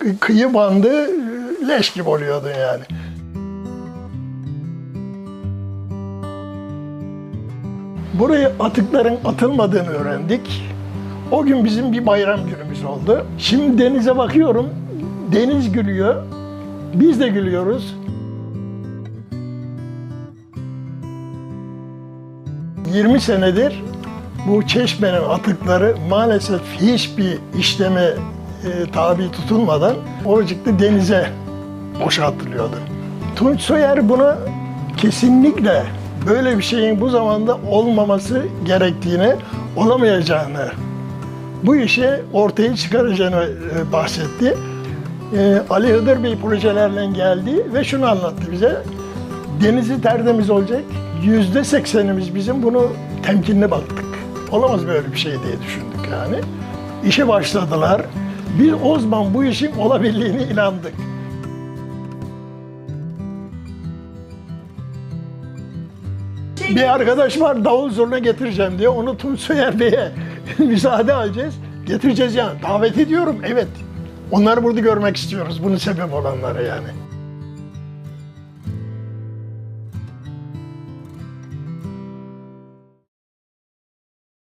Kı- Kıyı bandı leş gibi oluyordu yani. Buraya atıkların atılmadığını öğrendik. O gün bizim bir bayram günümüz oldu. Şimdi denize bakıyorum, deniz gülüyor, biz de gülüyoruz. 20 senedir bu çeşmenin atıkları maalesef hiçbir işleme e, tabi tutulmadan oracıkta denize boşaltılıyordu. Tunç Soyer buna kesinlikle böyle bir şeyin bu zamanda olmaması gerektiğini, olamayacağını, bu işe ortaya çıkaracağını e, bahsetti. E, Ali Hıdır Bey projelerle geldi ve şunu anlattı bize. Denizi tertemiz olacak. Yüzde seksenimiz bizim bunu temkinli baktık. Olamaz böyle bir şey diye düşündük yani. İşe başladılar. Biz o zaman bu işin olabildiğine inandık. Bir arkadaş var davul zurna getireceğim diye onu Tunç Soyer Bey'e müsaade alacağız. Getireceğiz yani. Davet ediyorum evet. Onları burada görmek istiyoruz. Bunun sebep olanları yani.